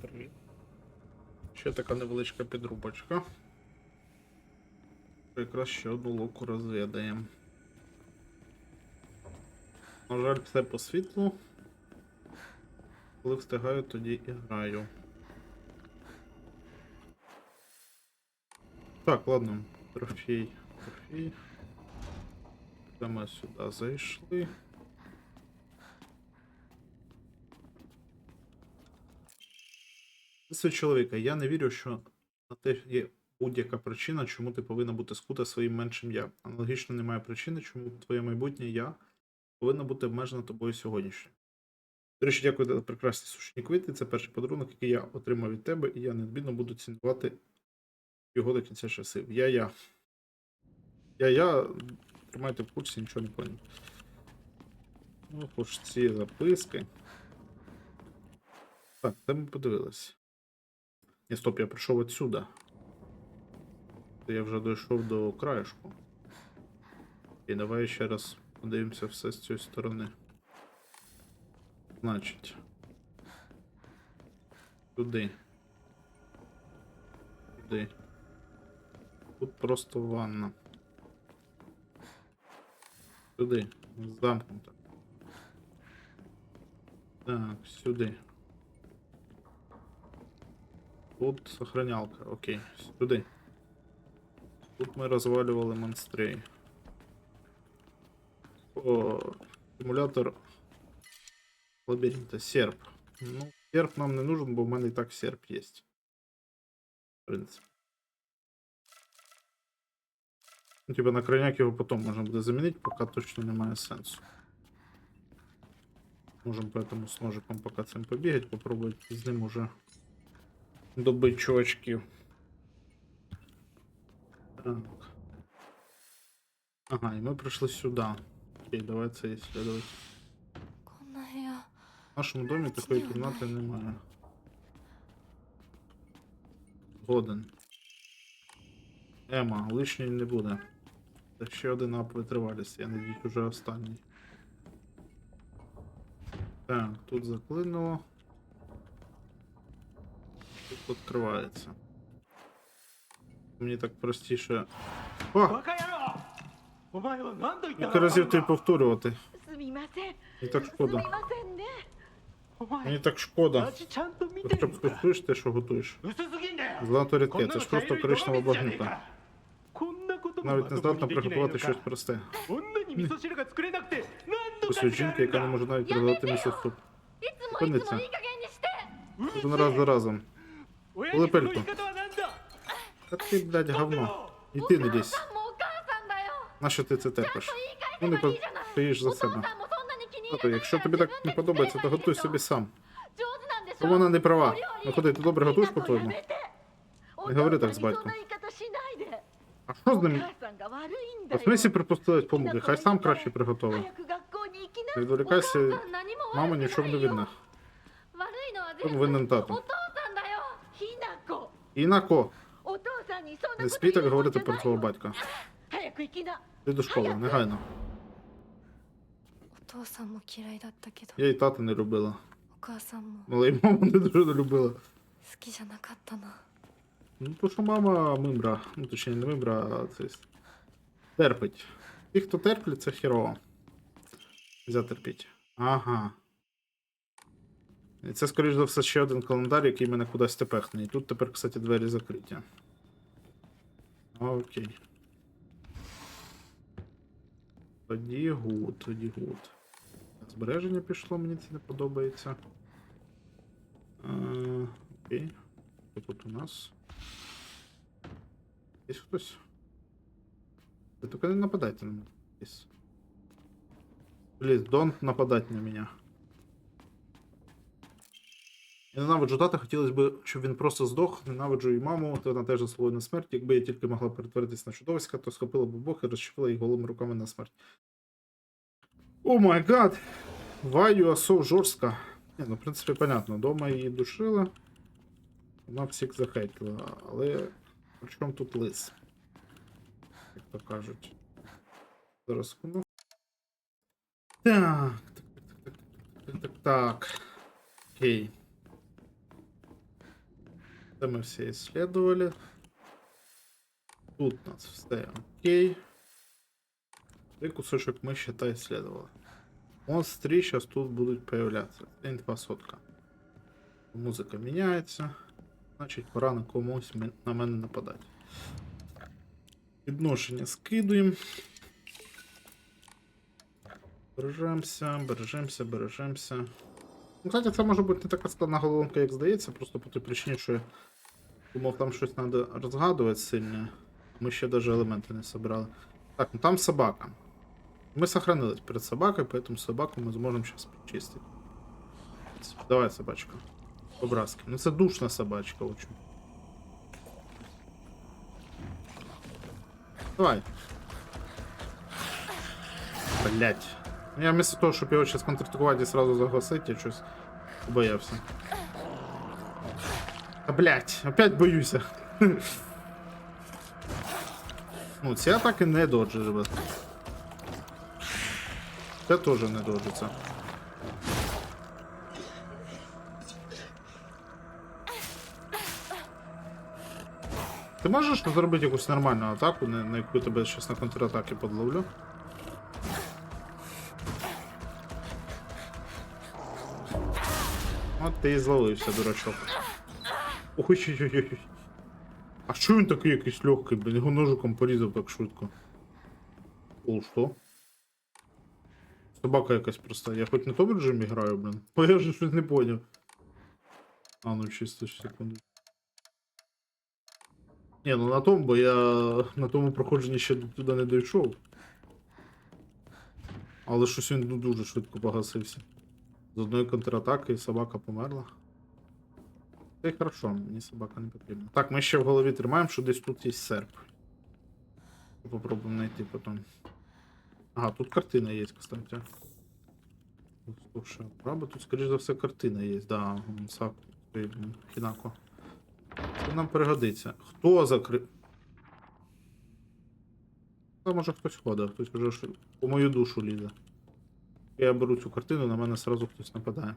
Привіт. Ще така невеличка підрубочка. Якраз ще одну луку розвідаємо. На жаль, все по світлу. Коли встигаю, тоді і граю. Так, ладно. Трофей. Трофей. Ми сюди зайшли. Це чоловіка, я не вірю, що на те є будь-яка причина, чому ти повинна бути скута своїм меншим я. Аналогічно немає причини, чому твоє майбутнє я повинна бути обмежена тобою сьогоднішнім. До речі, дякую за прекрасні сушені квіти. Це перший подарунок, який я отримав від тебе, і я неодмінно буду цінувати його до кінця часів. Я-я. Я-я. Тримайте в курсі, нічого не поняв. Ну, хоч ці записки. Так, де ми подивились? Ні, стоп, я прийшов отсюда. Я вже дійшов до краєшку. І давай ще раз подивимося все з цієї сторони. Значить. Туди. Туди. Тут просто ванна. Сюди. Замкнуто. Так, сюди. Тут сохранялка, окей, сюди. Тут ми розвалювали монстрей. О, симулятор лабіринта. Серп. Ну, серп нам не нужен, бо в мене і так серп є. В принципі. Ну, типа на крайняк його потім можна буде замінити, поки точно немає сенсу. Можемо поэтому з ножиком поки цим побігати, попробувати з ним уже добить чувачків. Так. Ага, і ми прийшли сюди. Окей, давай це ісследувати. В нашому домі такої кімнати немає. Годен. Ема, лишній не буде. Та ще один ап витривалість, я надіюсь, уже останній. Так, тут заклинуло відкривається. Мені так простіше. О! Скільки разів тобі повторювати. Мені так шкода. Мені так шкода. Якщо готуєш те, що готуєш. Злато рідке, це ж просто коричнева багнюка. Навіть не здатна приготувати щось просте. Ось жінка, яка не може навіть приготувати місяць суп. Спиниться. Один раз за разом. Улепельку. Та ти, блядь, говно. І ти не лізь. Нащо ти це терпиш? Ну не поїж за себе. Тато, якщо тобі так не подобається, то готуй собі сам. То вона не права. Ну ходи, ти добре готуєш по-твоєму? Не говори так з батьком. А що з ним? Посмійся припустились помилки, хай сам краще приготовий. Не відволікайся, мама нічого не винна. Винен тато. Інако. Не спій так говорити про твого батька. Ти до школи, негайно. Я і тата не любила. Але й маму не дуже не любила. Ну, то що мама мимбра. Ну, точніше, не мимра, а це терпить. Ті, хто терплять, це хірово. Взяти терпіть. Ага. І це, скоріш за все, ще один календар, який мене кудись тепехне. І тут тепер, кстати, двері закриті. Окей. Тоді гуд, тоді гуд. Збереження пішло, мені це не подобається. А, окей. Що тут у нас? Є хтось? Тільки не нападайте на мене. Please. Don't нападать на мене. Я ненавиджу тата, хотілося б, щоб він просто здох. Ненавиджу і маму, то вона теж заслугує на смерть. Якби я тільки могла перетворитись на чудовиська, то схопила б Бог і розчепила їх голими руками на смерть. О май гад! Why you жорстка? Ні, ну, в принципі, понятно. Дома її душили. Вона всіх захейтила, але при чому тут лис? Як то кажуть. Зараз секунду. Так, так, так, так, так, так, так. Окей. Це ми все исследовали. Тут у нас все окей. І кусочок ми ще та исследовали. Монстрі зараз тут будуть появлятися. Це інфа сотка. Музика міняється. Значить, пора на комусь на мене нападати. Відношення скидуємо. Бережемося, бережемося, бережемося. Ну, кстати, це може бути не така складна головоломка, як здається, просто по тій причині, що думав, там щось треба розгадувати сильне. Ми ще навіть елементи не собирали. Так, ну там собака. Мы сохранились перед собакой, поэтому собаку мы сможем сейчас почистить. Давай, собачка. По-братски. Ну це душна собачка очень. Давай. Блять. Я вместо того, чтобы его сейчас контратаковать и сразу загласить, я щось боявся. Блять, опять боюсь. Ну, ці атаки не доджі, ребят. Це теж не доджиться. Ти можеш зробити якусь нормальну атаку, на, яку тебе зараз на контратаки подловлю? От ти і зловився, дурачок. Ой-ой-ой. А що він такий якийсь легкий, блін? Його ножиком порізав так швидко. О, що? Собака якась проста. Я хоч на тому режимі граю, блін. Бо я вже щось не поняв. А, ну чисто секунду. Ні, ну на тому, бо я на тому проходженні ще туди не дійшов. Але щось він ну, дуже швидко погасився. З одної контратаки собака померла. Це хорошо, мені собака не потрібна. Так, ми ще в голові тримаємо, що десь тут є серп. Попробуємо знайти потім. Ага, тут картина є, кстати. Слушай, правда, тут, скоріш за все, картина є, да, Сак, Хінако. Це нам пригодиться. Хто закрив? Та може хтось ходить, хтось вже по мою душу лізе. Я беру цю картину, на мене сразу хтось нападає.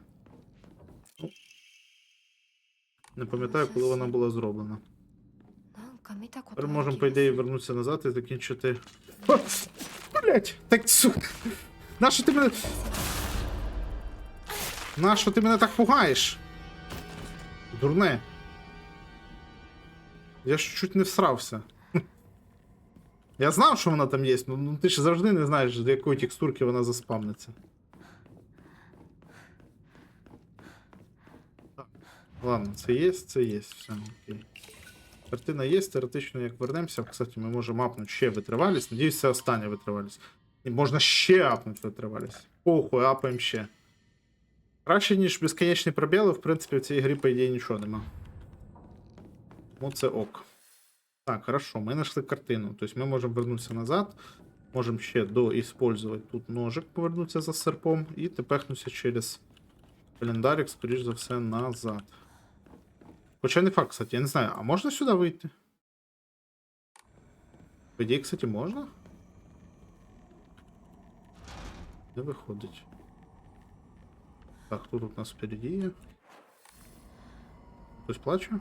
Не пам'ятаю, коли вона була зроблена. Тепер можемо, по ідеї, вернутися назад і закінчити. Блять! Так сука! Нащо ти мене. Нащо ти мене так пугаєш? Дурне. Я ж чуть не всрався. Я знав, що вона там є, але ти ж завжди не знаєш, до якої текстурки вона заспавниться. Ладно, це є, це є, все, окей. Картина є, теоретично, як вернемося. Кстати, ми можемо апнути ще витривалість. Надіюсь, це остання витривалість. І можна ще апнути витривалість. Похуй, апаємо ще. Краще, ніж безконечні пробіли, в принципі, в цій грі, по ідеї, нічого нема. Ну, це ок. Так, хорошо, ми знайшли картину. Тобто ми можемо вернутися назад. Можемо ще доіспользувати тут ножик, повернутися за серпом, і тепехнутися через календарик, скоріш за все, назад. Хоча не факт, кстати, я не знаю, а можна сюди вийти? По ідеї, кстати, можна? Не виходить. Так, хто тут у нас впереді є? Хтось плаче?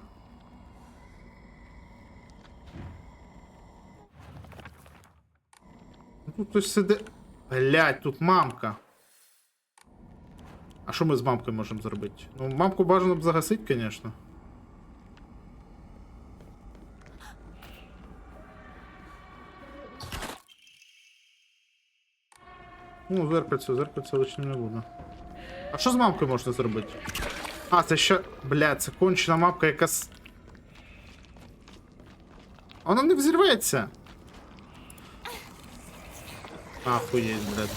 Ну, Тут хтось сиде. Блять, тут мамка. А що ми з мамкою можемо зробити? Ну, мамку бажано б загасити, звісно. Ну, зеркальце, зеркальце лишнім не буде. А що з мамкою можна зробити? А, це ще. Блядь, це кончена мапка, яка. Вона не взірветься. Ахуєть, блядь.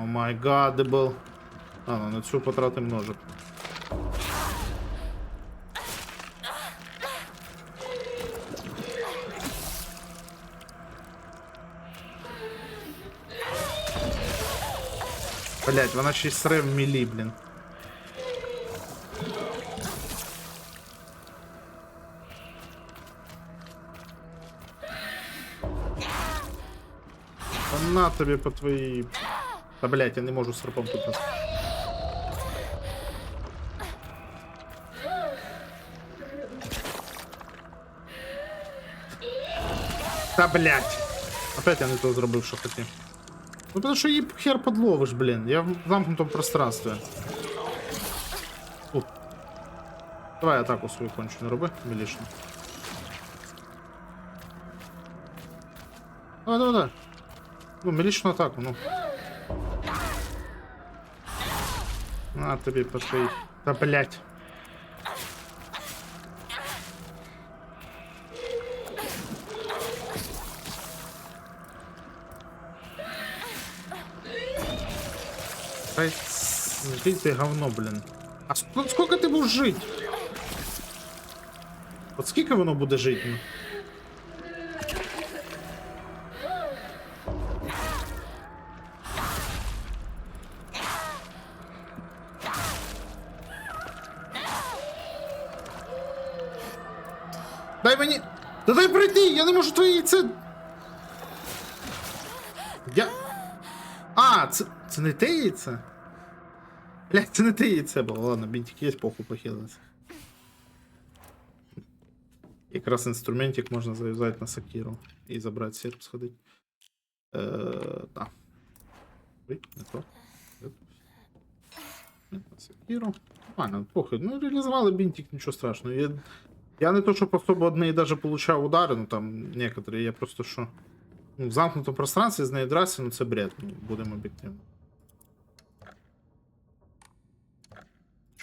О май гад, дебл. А, ну на цю потратим ножик. Блять, вона ще й сре в мілі, блін. На тобі по твоїй... Та блять, я не можу серпом тут нас. Та блять! Опять я не то зробив, що хотів. Ну потому що її хер подловиш, блін. Я в замкнутому пространстві. Фу. Давай атаку свою кончену роби, мілішну. Давай, давай, давай. Ну, мілічну атаку, ну. На тобі пошли. Та блять. Ай, жить ты говно, блин. А ск- сколько ти будеш жити? От скільки воно буде жити? ну? Дай мені. Та дай прийти! Я не можу твоє яйце. Я. А, це, це не те яйце? Блять, це не те яйце було. Ладно, бінтик є, похуй похилиться. Якраз інструментик можна зав'язати на сакіру і забрати серп сходить. Е, да. Ой, не то. Е, сакіру. Нормально, похуй. Ну, реалізували бінтик, нічого страшного. Я, я не то, що особо одне і даже получав удари, ну там некоторі, я просто що. Ну, в замкнутому пространстві з нею драться, ну це бред, ну, будемо об'єктивно.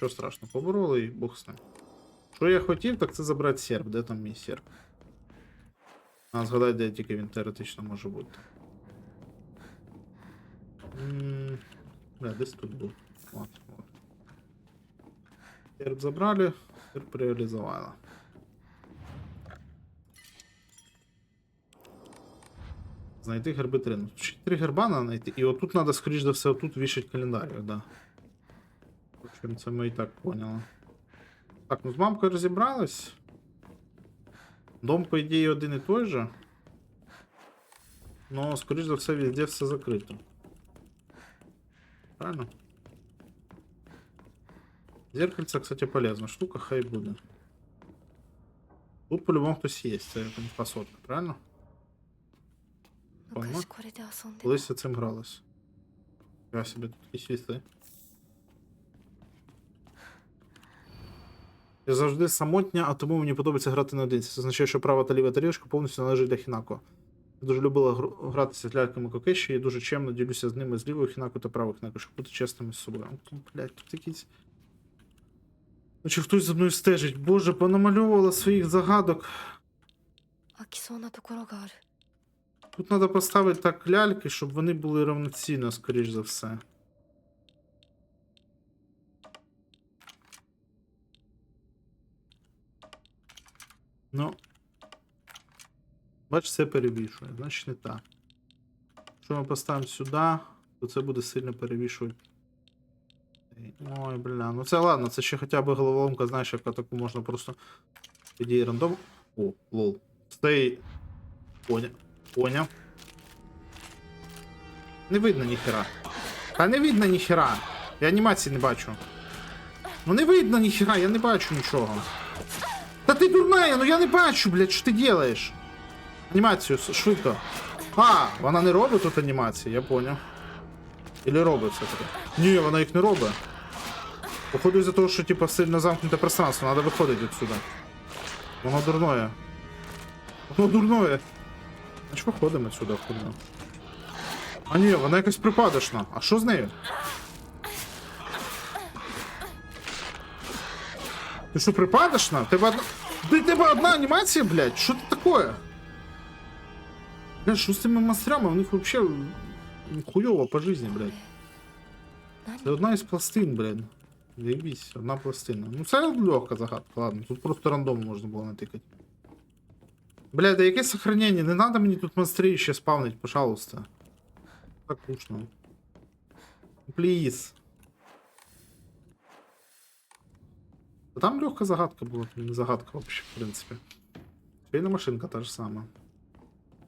Що страшно, побороли і Бог ним. Що я хотів, так це забрати серп. Де там мій серп? А, згадай, де тільки він теоретично може бути. М, Бля, десь тут був. От, от. Серп забрали, серп реалізували. Знайти герби три. Ну, три герба надо знайти. І отут треба, скоріш за все, отут вішать календарик, да. В общем, це ми і так поняли. Так, ну з мамкою розібрались. Дом, по ідеї, один і той же. Но, скоріш за все, везде все закрито. Правильно? Зеркальце, кстати, полезна штука, хай буде. Тут по-любому хтось є, це не красотка, правильно? Пойма? Колись я цим гралась. Я себе тут і свісти. Я завжди самотня, а тому мені подобається грати наодинці. Це означає, що права та ліва тарілочка повністю належить для Хінако. Я дуже любила гратися з ляльками Кокеші і дуже чемно ділюся з ними з лівого Хінако та правого Хінако, щоб бути чесними з собою. Ну, Блять, тут якісь. Ну чи хтось за мною стежить? Боже, понамальовувала своїх загадок. Тут треба поставити так ляльки, щоб вони були рівноцінно, скоріш за все. Ну. Бач, це перевішує, значить не так. Якщо ми поставимо сюди, то це буде сильно перевішувати. Ой, бля, ну це ладно, це ще хоча б головоломка, знаєш, яка таку можна просто. Ідеї рандом. О, лол. Стей. Поняв. Поняв. Не видно ніхера. Та не видно ніхера. Я анімації не бачу. Ну не видно ніхера, я не бачу нічого. Та ти дурная, ну я не бачу, блядь, що ти делаєш? Анімацію, швидко. А, вона не робить тут анімації, я поняв. Или робить все-таки? Ні, вона їх не робить. Походу із-за того, що типа сильно замкнуте пространство, треба виходити відсюди. Воно дурное. Воно дурное. Значить виходимо сюди, хуйно. А ні, вона якась припадочна. А що з нею? Ти що, припадочна? Тебе одна... В тебе одна анімація, блядь? Що це таке? Блядь, що з цими монстрами? У них вообще хуйово по житті, блядь. 何 Це одна із пластин, блядь. Заебись, одна пластина. Ну це легка загадка, ладно. Тут просто рандом можна було натикати. Бля, да яке сохранення? Не надо мені тут монстрів ще спавнить, пожалуйста. Так скучно. Пліз. Та Там легка загадка була, не загадка вообще, в принципі. Швейна машинка та ж сама.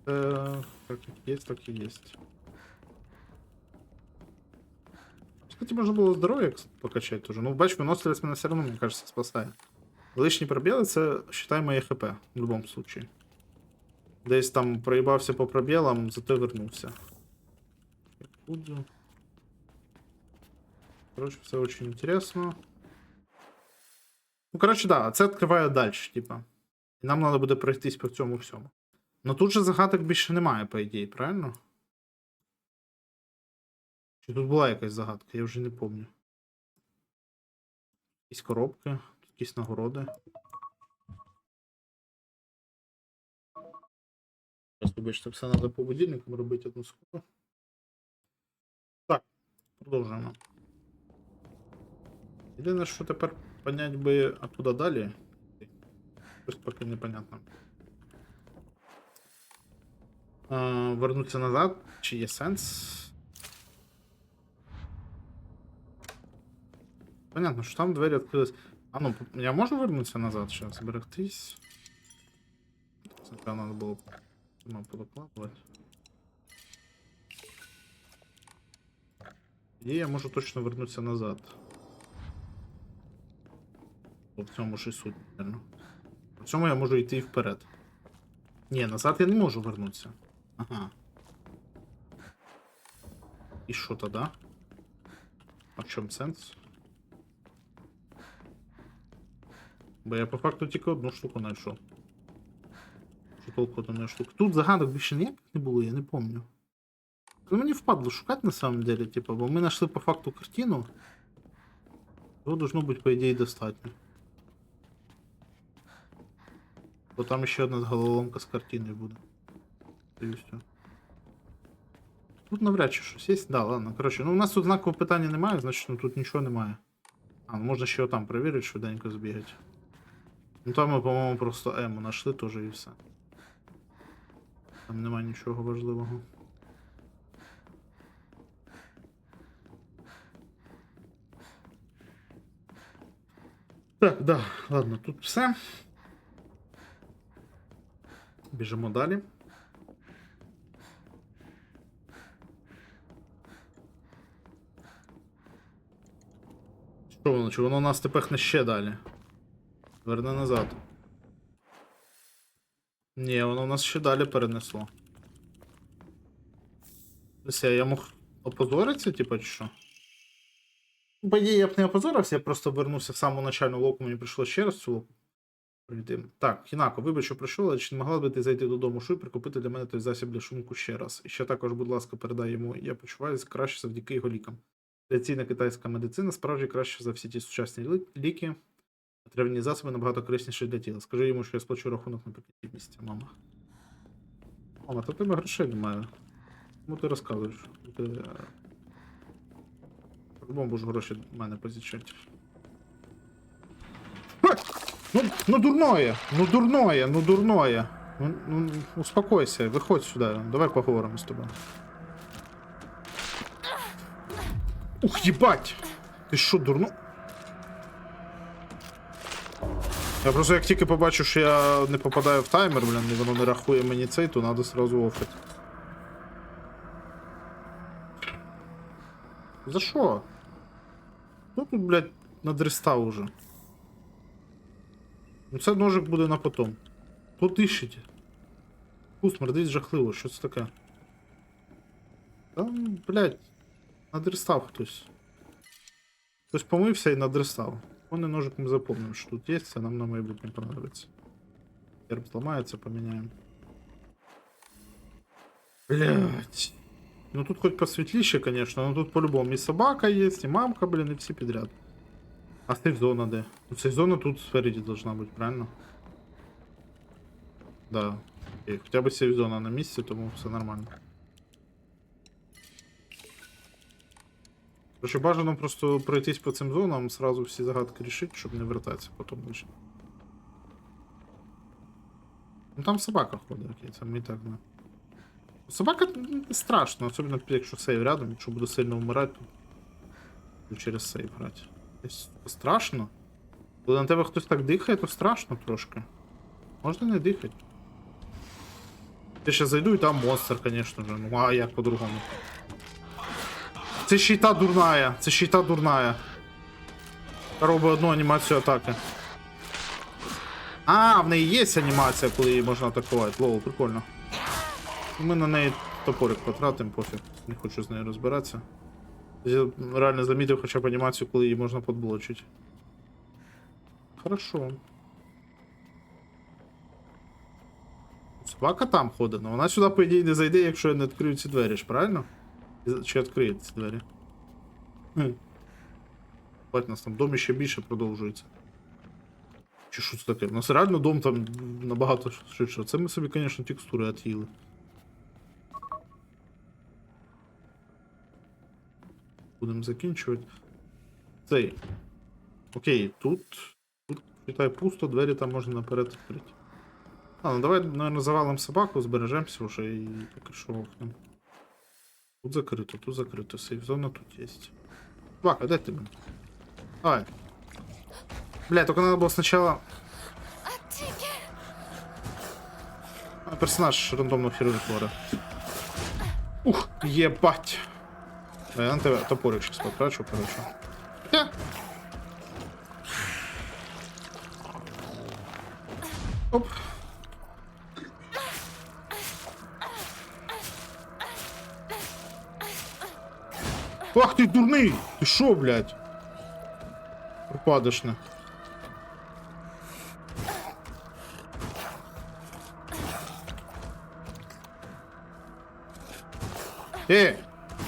Е, как есть, так и есть. Кстати, можно было здоровье покачать тоже. Ну, бач, выносливость меня все равно, мне кажется, спасает. Лишні пробіли це, считай, моє хп в любом случае. Десь там проїбався по пробілам, зато вернувся. Короче, все очень интересно. Ну, короче, да, це відкриває далі, типа. І нам треба буде пройтись по цьому всьому. Ну тут же загадок більше немає, по ідеї, правильно? Чи тут була якась загадка, я вже не пам'ятаю. Якісь коробки, якісь нагороди. Зараз, вибачте, все треба по будильникам робити одну секунду. Так, продовжуємо. Єдине, що тепер понять би, а куди далі. Щось поки непонятно. А, вернуться назад, чи є сенс? Понятно, що там двері відкрились. А ну, я можу вернутися назад зараз, зберегтись. Це треба було Ну, подокладувати. І я можу точно вернутися назад. В цьому ж і суть, напевно. В цьому я можу йти вперед. Ні, назад я не можу вернутися. Ага. І що тоді? А в чому сенс? Бо я по факту тільки одну штуку знайшов. Що толку одної штуки. Тут загадок більше ніяких не було, я не пам'ятаю. Ну мені впадло шукати на самом деле, типа, бо ми знайшли по факту картину. Його должно бути, по ідеї, достатньо. Бо там ще одна головоломка з картиною буде. Тут навряд чи щось є. Да, ладно. Коротше, ну у нас тут знакового питання немає, значить ну, тут нічого немає. А, ну можна ще отам перевірити, швиденько збігати. Ну там ми, по-моєму, просто Ему знайшли теж і все. Там немає нічого важливого. Так, да, ладно, тут все. Біжимо далі. Що воно? Чи воно нас тепер ще далі? Верни назад. Ні, воно нас ще далі перенесло. Все, я мог опозоритися, типа, чи що? Ідеї, я б не опозорився, я просто вернувся в саму начальну локу, мені прийшло ще раз цю локу. Пройти. Так, Хінако, вибач, що прийшов, але чи не могла би ти зайти додому шу і прикупити для мене той засіб для шумку ще раз? І ще також, будь ласка, передай йому, я почуваюся краще завдяки його лікам. Традиційна китайська медицина справді краще за всі ті сучасні ліки. Травні засоби набагато корисніші для тіла. Скажи йому, що я сплачу рахунок наприкінці місяця, мама. Мама, то тебе грошей немає. Чому ти розказуєш? Ти... е, По-любому гроші в мене позичати. Ну, ну дурное, ну дурное, ну дурное. Ну, ну, успокойся, виходь сюди, давай поговоримо з тобою. Ух, їбать! Ти що, дурно? Я просто як тільки побачу, що я не попадаю в таймер, блін, і воно не рахує мені цей, то треба сразу офати. За що? Ну тут, блядь, надрестав уже. Ну це ножик буде на потом. Тут дишить. Фу, смердить жахливо, що це таке? Там, блядь, надрестав хтось. Хтось помився і надрестав. Вони ножиком запомнив, що тут є, це нам на майбутнє понадобиться. Герб зламається, поміняємо. Блять. Ну тут хоть посветліше, конечно, но тут по-любому і собака є, і мамка, блін, і всі підряд. А сейф-зона де? Сейф-зона тут спереді должна бути, правильно? Да. Окей, Хоча б сейф-зона на місці, тому все нормально. Короче, бажано просто пройтись по цим зонам, сразу всі загадки рішити, щоб не вертатися потім лише. Ну там собака ходить, окей, це ми і так знаємо. Собака не страшно, особливо якщо сейв рядом, якщо буду сильно вмирати, то через сейв грати. Страшно. Коли на тебе хтось так дихає, то страшно трошки. Можна не дихати. Я ще зайду і там монстр, звісно же. Ну а як по-другому. Це ще й та дурная, це ще й та дурная. Робить одну анімацію атаки. А, в неї є анімація, коли її можна атакувати. Лоу, прикольно. Ми на неї топорик потратимо, пофіг. Не хочу з нею розбиратися. Я реально замітив хоча б анімацію, коли її можна подблочити. Хорошо. Собака там ходить, але вона сюди, по ідеї, не зайде, якщо я не відкрию ці двері ж, правильно? Чи відкриє ці двері? У нас там дом ще більше продовжується. Чи що це таке? У нас реально дом там набагато швидше. Це ми собі, звісно, текстури от'їли. Будемо закінчувати. Цей. Окей, тут. Тут, вважаю, пусто, двері там можна наперед відкрити. А, ну давай, наверное, завалим собаку, збережемося вже і поки що окнем. Тут закрито, тут закрито, сейф-зона тут є. Собака, де тебе? Давай. Бля, только надо было сначала... А, Персонаж рандомного хірургора. Ух, єбать. Я на тебе топорик сейчас потрачу, короче. Хотя... Оп. Ах ты дурный! Ты шо, блядь? Припадочне. Е!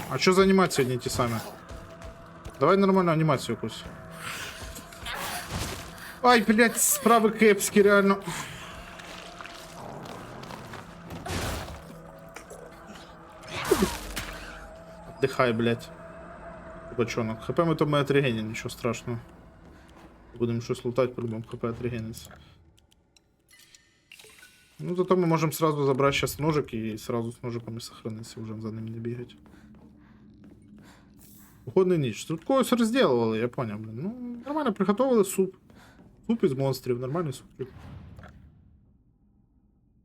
А що за анімації одні ті самі? Давай нормальну анімацію якусь. Ай, блядь, справи кепські, реально. Отдыхай, блядь. Бачонок. ХП ми то ми отрегенім, нічого страшного. Будемо щось лутати, по-любому ХП отрегениться. Ну, зато мы можем сразу забрать сейчас ножик и сразу с ножиками сохраниться, уже за ним не бегать. Уходний ніч. Тут когось розділували, я блин. Ну, нормально приготували суп. Суп із монстрів, нормальний суп.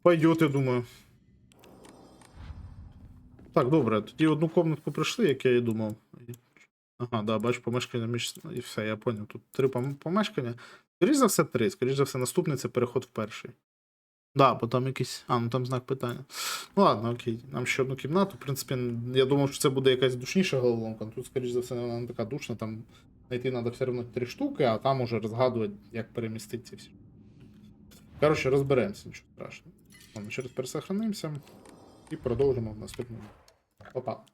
Пойдет, я думаю. Так, добре, тоді одну комнатку прийшли, як я і думав. Ага, да, бач, помешкання між. І все, я поняв. Тут три помешкання. Скоріше за все, три. Скоріше за все, наступний це переход в перший. Да, бо там якийсь. А, ну там знак питання. Ну ладно, окей. Нам ще одну кімнату. В принципі, я думав, що це буде якась душніша головоломка. Тут, скоріш за все, вона не така душна, там знайти треба все одно три штуки, а там уже розгадувати, як перемістити ці всі. Коротше, розберемося, нічого страшного. Ладно, ще раз пересохранимося і продовжимо в наступному. Опа.